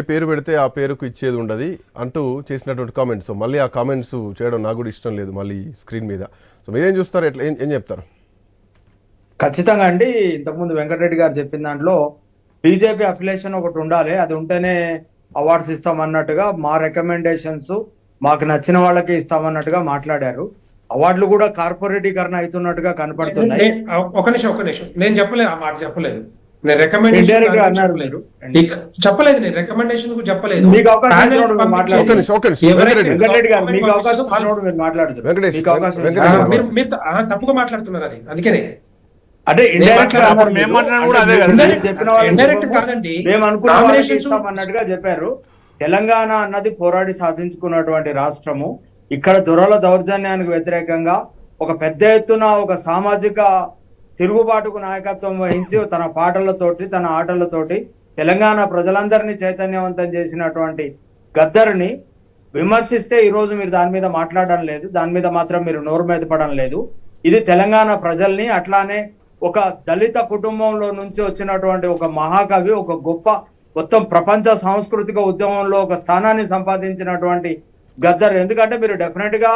ఏ పేరు పెడితే ఆ పేరుకు ఇచ్చేది ఉండదు అంటూ చేసినటువంటి కామెంట్స్ మళ్ళీ ఆ కామెంట్స్ చేయడం నాకు కూడా ఇష్టం లేదు మళ్ళీ స్క్రీన్ మీద. సో మీరేం చూస్తారు? ఎట్లా ఏం చెప్తారు? ఖచ్చితంగా అండి. ఇంతకుముందు వెంకటరెడ్డి గారు చెప్పిన దాంట్లో బీజేపీ అఫిలియేషన్ ఒకటి ఉండాలి. అది ఉంటేనే అవార్డ్స్ ఇస్తాం అన్నట్టుగా మా రికమెండేషన్స్ మాకు నచ్చిన వాళ్ళకి ఇస్తామన్నట్టుగా మాట్లాడారు. అవార్డులు కూడా కార్పొరేటీకరణ అవుతున్నట్టుగా కనపడుతున్నాయి. ఒక నిమిషం ఒక నిమిషం. నేను చెప్పలేదు ఆ మాట చెప్పలేదు. నేను రికమెండేషన్ చెప్పలేదు. నేను రికమెండేషన్కు చెప్పలేదు. తప్పుగా మాట్లాడుతున్నారు అది. అందుకనే. అంటే కదండి. అన్నట్టుగా చెప్పారు. తెలంగాణ అన్నది పోరాడి సాధించుకున్నటువంటి రాష్ట్రము. ఇక్కడ దొరల దౌర్జన్యానికి వ్యతిరేకంగా ఒక పెద్ద ఎత్తున ఒక సామాజిక తిరుగుబాటుకు నాయకత్వం వహించి తన పాటలతోటి తన ఆటలతోటి తెలంగాణ ప్రజలందరినీ చైతన్యవంతం చేసినటువంటి గద్దర్ని విమర్శిస్తే ఈరోజు మీరు దాని మీద మాట్లాడడం లేదు. దాని మీద మాత్రం మీరు నోరు మీద పడడం లేదు. ఇది తెలంగాణ ప్రజల్ని అట్లానే ఒక దళిత కుటుంబంలో నుంచి వచ్చినటువంటి ఒక మహాకవి ఒక గొప్ప మొత్తం ప్రపంచ సాంస్కృతిక ఉద్యమంలో ఒక స్థానాన్ని సంపాదించినటువంటి గద్దర్. ఎందుకంటే మీరు డెఫినెట్గా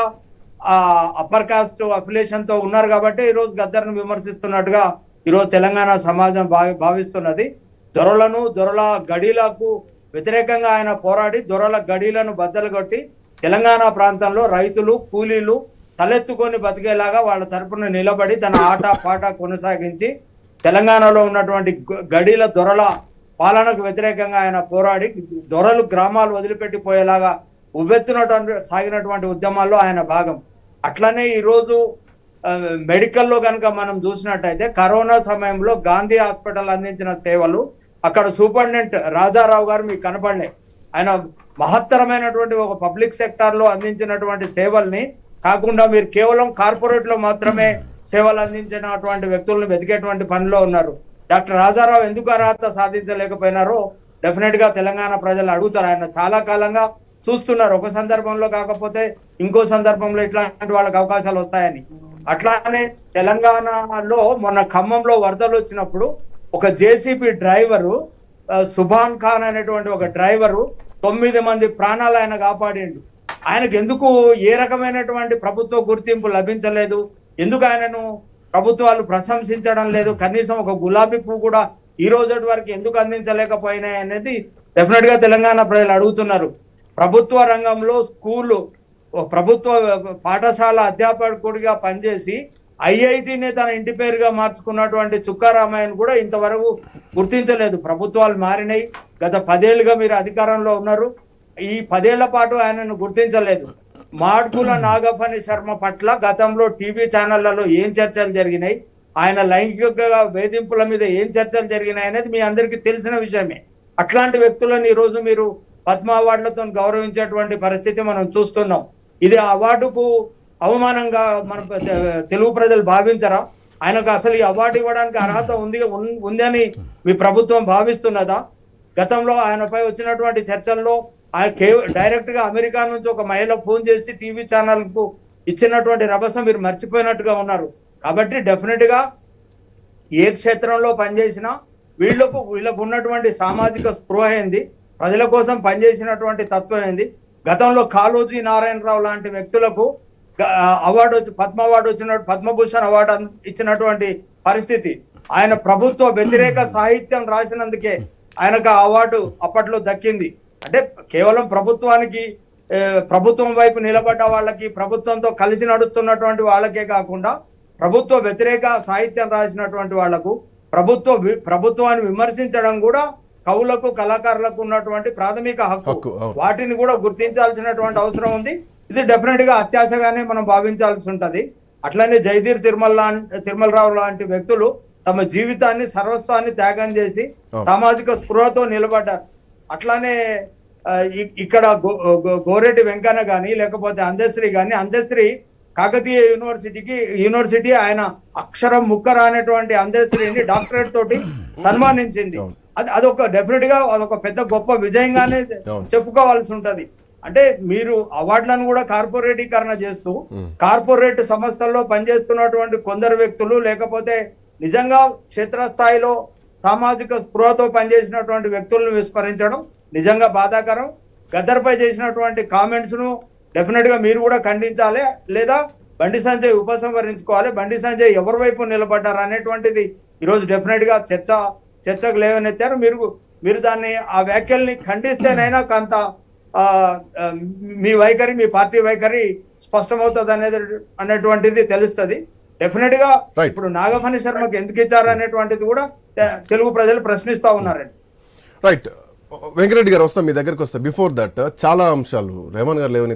అప్పర్ కాస్ట్ అఫిలియేషన్తో ఉన్నారు కాబట్టి ఈ రోజు గద్దర్ను విమర్శిస్తున్నట్టుగా ఈరోజు తెలంగాణ సమాజం భావి భావిస్తున్నది. దొరలను దొరల గడీలకు వ్యతిరేకంగా ఆయన పోరాడి దొరల గడీలను బద్దలు కొట్టి తెలంగాణ ప్రాంతంలో రైతులు కూలీలు తలెత్తుకొని బతికేలాగా వాళ్ళ తరపున నిలబడి తన ఆట పాట కొనసాగించి తెలంగాణలో ఉన్నటువంటి గ- గడీల దొరల పాలనకు వ్యతిరేకంగా ఆయన పోరాడి దొరలు గ్రామాలు వదిలిపెట్టిపోయేలాగా ఉవ్వెత్తునటువంటి సాగినటువంటి ఉద్యమాల్లో ఆయన భాగం. అట్లనే ఈరోజు మెడికల్లో కనుక మనం చూసినట్టయితే కరోనా సమయంలో గాంధీ హాస్పిటల్ అందించిన సేవలు అక్కడ సూపరింటెండెంట్ రాజారావు గారు మీకు కనపడలే. ఆయన మహత్తరమైనటువంటి ఒక పబ్లిక్ సెక్టార్లో అందించినటువంటి సేవల్ని కాకుండా మీరు కేవలం కార్పొరేట్లో మాత్రమే సేవలు అందించినటువంటి వ్యక్తులను వెతికేటువంటి పనిలో ఉన్నారు. డాక్టర్ రాజారావు ఎందుకు అర్హత సాధించలేకపోయినారో డెఫినెట్గా తెలంగాణ ప్రజలు అడుగుతారు. ఆయన చాలా కాలంగా చూస్తున్నారు. ఒక సందర్భంలో కాకపోతే ఇంకో సందర్భంలో ఇట్లాంటి వాళ్ళకి అవకాశాలు వస్తాయని. అట్లానే తెలంగాణలో మొన్న ఖమ్మంలో వరదలు వచ్చినప్పుడు ఒక జేసీబీ డ్రైవరు సుభాన్ ఖాన్ అనేటువంటి ఒక డ్రైవరు తొమ్మిది మంది ప్రాణాలు ఆయన కాపాడిండు. ఆయనకు ఎందుకు ఏ రకమైనటువంటి ప్రభుత్వ గుర్తింపు లభించలేదు? ఎందుకు ఆయనను ప్రభుత్వాలు ప్రశంసించడం లేదు? కనీసం ఒక గులాబీ పువ్వు కూడా ఈ రోజు వరకు ఎందుకు అందించలేకపోయినాయి అనేది డెఫినెట్గా తెలంగాణ ప్రజలు అడుగుతున్నారు. ప్రభుత్వ రంగంలో స్కూలు ప్రభుత్వ పాఠశాల అధ్యాపకుడిగా పనిచేసి ఐఐటిని తన ఇంటి పేరుగా మార్చుకున్నటువంటి చుక్కారామయ్యను కూడా ఇంతవరకు గుర్తించలేదు. ప్రభుత్వాలు మారినాయి. గత పదేళ్ళుగా మీరు అధికారంలో ఉన్నారు. ఈ పదేళ్ళ పాటు ఆయనను గుర్తించలేదు. మాడ్కుల నాగఫణి శర్మ పట్ల గతంలో టీవీ ఛానళ్ళలో ఏం చర్చలు జరిగినాయి? ఆయన లైంగిక వేధింపుల మీద ఏం చర్చలు జరిగినాయి అనేది మీ అందరికీ తెలిసిన విషయమే. అట్లాంటి వ్యక్తులను ఈరోజు మీరు పద్మ అవార్డులతో గౌరవించేటువంటి పరిస్థితి మనం చూస్తున్నాం. ఇది ఆ అవార్డుకు అవమానంగా మన తెలుగు ప్రజలు భావించరా? ఆయనకు అసలు ఈ అవార్డు ఇవ్వడానికి అర్హత ఉంది ఉన్- ఉందని మీ ప్రభుత్వం భావిస్తున్నదా? గతంలో ఆయనపై వచ్చినటువంటి చర్చల్లో ఆయన కేవ- డైరెక్ట్గా అమెరికా నుంచి ఒక మహిళ ఫోన్ చేసి టీవీ ఛానల్కు ఇచ్చినటువంటి రభసం మీరు మర్చిపోయినట్టుగా ఉన్నారు. కాబట్టి డెఫినెట్గా ఏ క్షేత్రంలో పనిచేసినా వీళ్ళకు వీళ్ళకు ఉన్నటువంటి సామాజిక స్పృహ ఏంది? ప్రజల కోసం పనిచేసినటువంటి తత్వం ఏంది? గతంలో కాళోజీ నారాయణరావు లాంటి వ్యక్తులకు అవార్డు వచ్చి పద్మ అవార్డు వచ్చిన పద్మభూషణ్ అవార్డు ఇచ్చినటువంటి పరిస్థితి. ఆయన ప్రభుత్వ వ్యతిరేక సాహిత్యం రాసినందుకే ఆయనకు ఆ అవార్డు అప్పట్లో దక్కింది. అంటే కేవలం ప్రభుత్వానికి ప్రభుత్వం వైపు నిలబడ్డ వాళ్ళకి ప్రభుత్వంతో కలిసి నడుస్తున్నటువంటి వాళ్ళకే కాకుండా ప్రభుత్వ వ్యతిరేక సాహిత్యం రాసినటువంటి వాళ్ళకు ప్రభుత్వ ప్రభుత్వాన్ని విమర్శించడం కూడా కవులకు కళాకారులకు ఉన్నటువంటి ప్రాథమిక హక్కు. వాటిని కూడా గుర్తించాల్సినటువంటి అవసరం ఉంది ఇది డెఫినెట్గా అత్యాశగానే మనం భావించాల్సి ఉంటది అట్లనే జయదీర్ తిరుమల తిరుమలరావు లాంటి వ్యక్తులు తమ జీవితాన్ని సర్వస్వాన్ని త్యాగం చేసి. సామాజిక స్పృహతో నిలబడ్డారు అట్లానే ఇక్కడ గో- గో- గోరెడ్డి వెంకన్న గాని లేకపోతే అందశ్రీ గాని అందశ్రీ కాకతీయ యూనివర్సిటీకి యూనివర్సిటీ ఆయన అక్షరం ముక్క రానటువంటి అందశ్రీని డాక్టరేట్ తోటి సన్మానించింది. అది అదొక డెఫినెట్గా అదొక పెద్ద గొప్ప విజయంగానే. చెప్పుకోవాల్సి ఉంటది. అంటే మీరు అవార్డులను కూడా కార్పొరేటీకరణ చేస్తూ కార్పొరేట్ సంస్థల్లో పనిచేస్తున్నటువంటి కొందరు వ్యక్తులు లేకపోతే నిజంగా క్షేత్రస్థాయిలో సామాజిక స్పృహతో పనిచేసినటువంటి వ్యక్తులను విస్మరించడం నిజంగా బాధాకరం. గద్దర్పై చేసినటువంటి కామెంట్స్ను డెఫినెట్గా మీరు కూడా ఖండించాలి లేదా బండి సంజయ్ ఉపసంహరించుకోవాలి. బండి సంజయ్ ఎవరి వైపు నిలబడ్డారు అనేటువంటిది ఈరోజు డెఫినెట్గా చర్చ చర్చకు లేవనెత్తారు. మీరు మీరు దాన్ని ఆ వ్యాఖ్యల్ని ఖండిస్తేనైనా కొంత మీ వైఖరి మీ పార్టీ వైఖరి స్పష్టమవుతుంది అనేది అనేటువంటిది తెలుస్తుంది. డెఫినెట్గా. ఇప్పుడు నాగఫణి శర్మకి ఎందుకు ఇచ్చారు అనేటువంటిది కూడా తెలుగు ప్రజలు ప్రశ్నిస్తా ఉన్నారండి. రైట్ వెంకరెడ్డి గారు వస్తాం మీ దగ్గరికి వస్తా. బిఫోర్ దట్ చాలా అంశాలు. రేమన్ గారు లేవని